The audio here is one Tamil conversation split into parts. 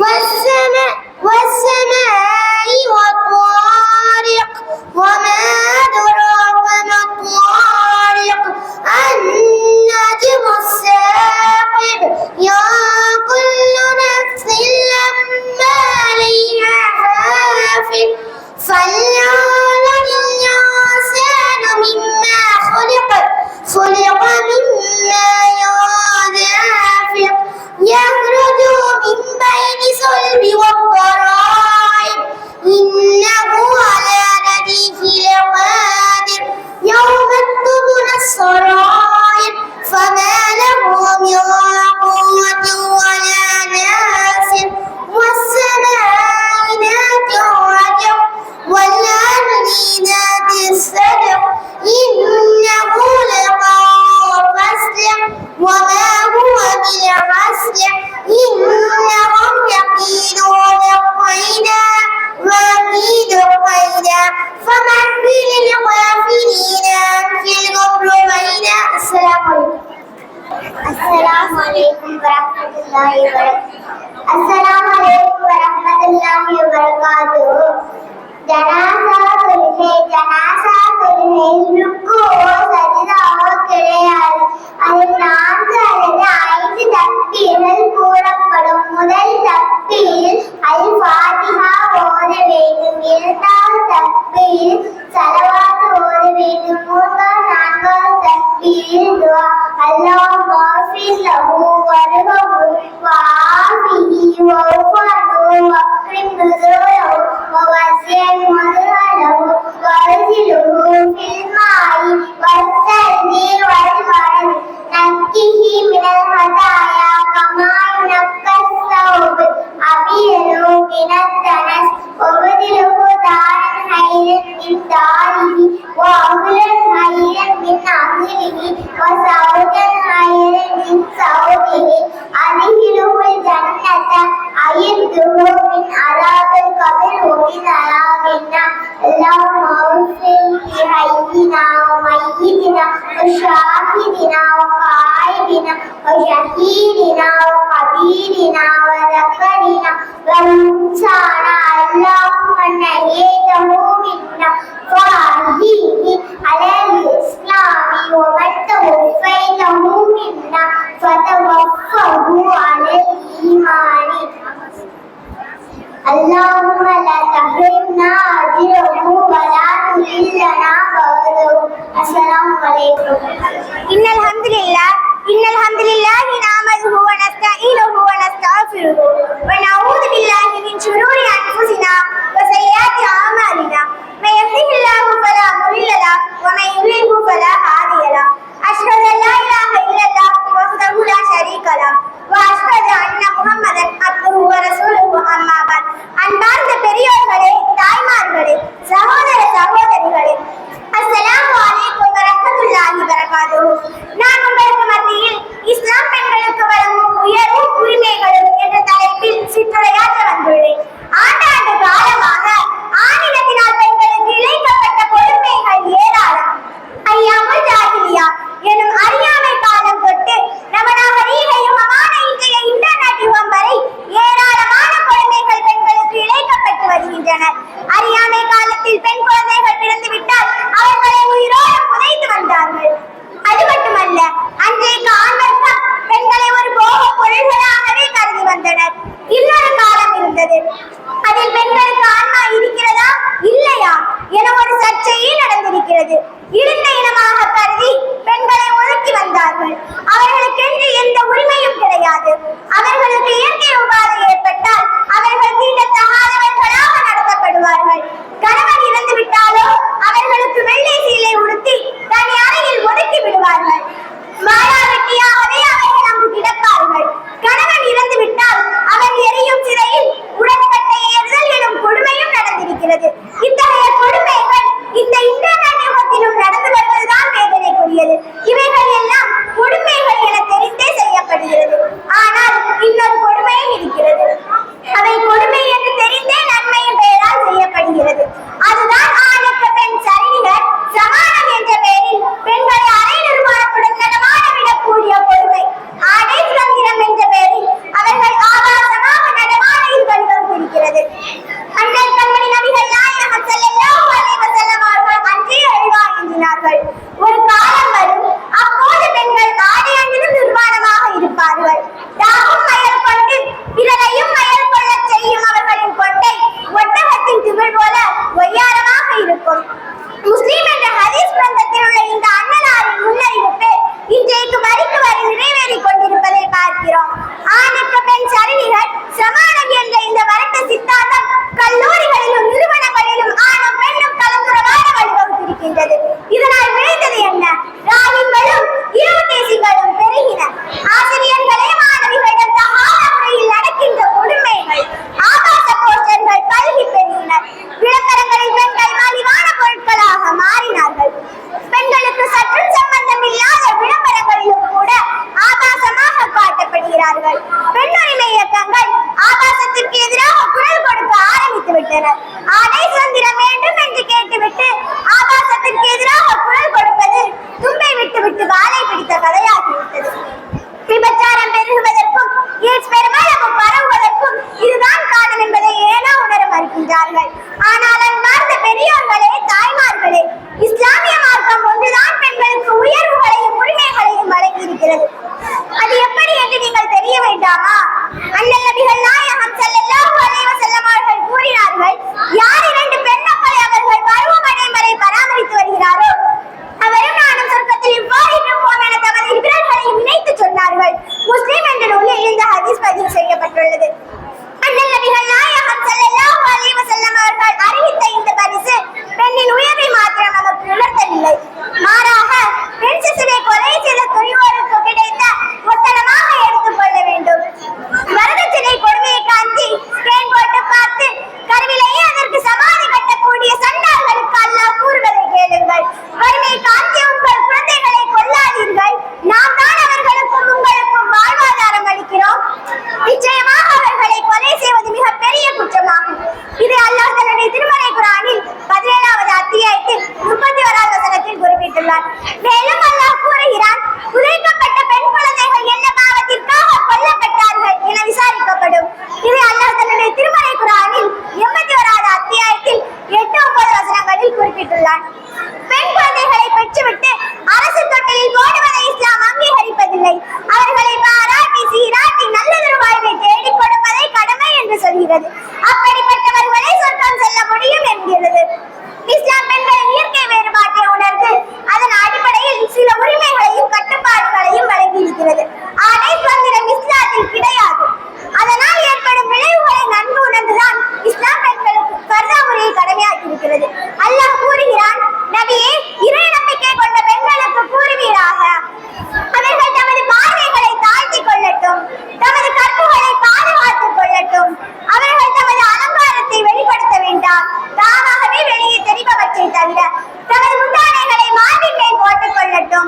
والسماء والسماء والطارق وما ஜனாசா தொழுகை ஜனாசா தொழுகை ருக்குவோ சஜிதாவோ கிடையாது அதில் நான்கு அல்லது ஐந்து தப்பீர்கள் கூறப்படும் முதல் தப்பீர் அல் ஃபாத்திஹா ஓத வேண்டும் இரண்டாவது தப்பீர் சலவாத்து ஓத வேண்டும் மூன்றாவது நான்காவது தப்பீர் துவா அல்லாஹ் மாஃபிர் லஹு வர்ஹமு வஆஃபிஹி வஃபனு வக்ரிம் நுசுலஹு ووسع مدخله وارسله في الماء والثلج والبرد نقه من الخطايا كما ينقى الثوب أبيض من الدنس وابدله دارا خيرا من داره وأهلا خيرا من أهله وزوجا خيرا من زوجه أدخله الجنة أيده من عذاب القبر ومن عذاب النار اللهم اغفر لحينا وميتنا وشاهدنا وقائدنا وشهيدنا وقبيلنا وذكرنا وانسانا اللهم نهيته منا فاهديه على الاسلام ومن توفيته منا فتوفه على الايمان اللهم لا تحرمنا أجره ولا تذلنا بعده السلام عليكم إن الحمد لله إن الحمد لله نعمده ونستعينه ونستغفره ونعوذ بالله من شرور أنفسنا وسيئات أعمالنا من يهده الله فلا مضل له ومن يضلله فلا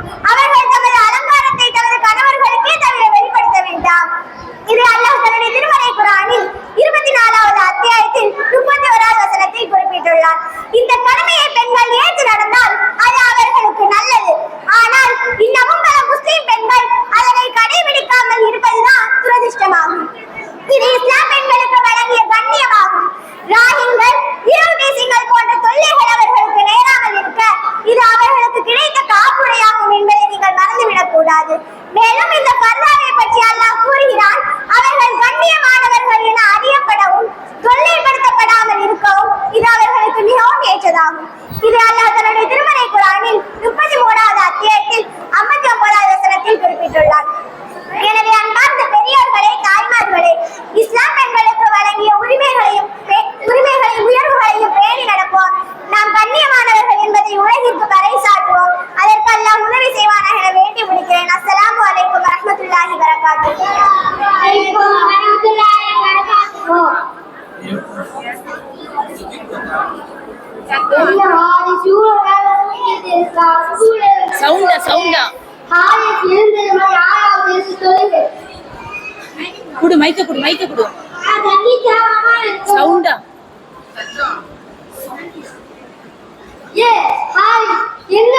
I'm குடு மைக்க குடு மைக்க குடு. சவுண்டா. ஏ ஹாய் என்ன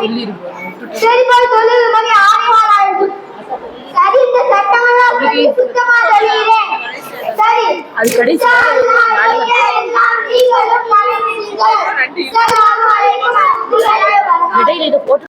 சொல்லிருப்போம்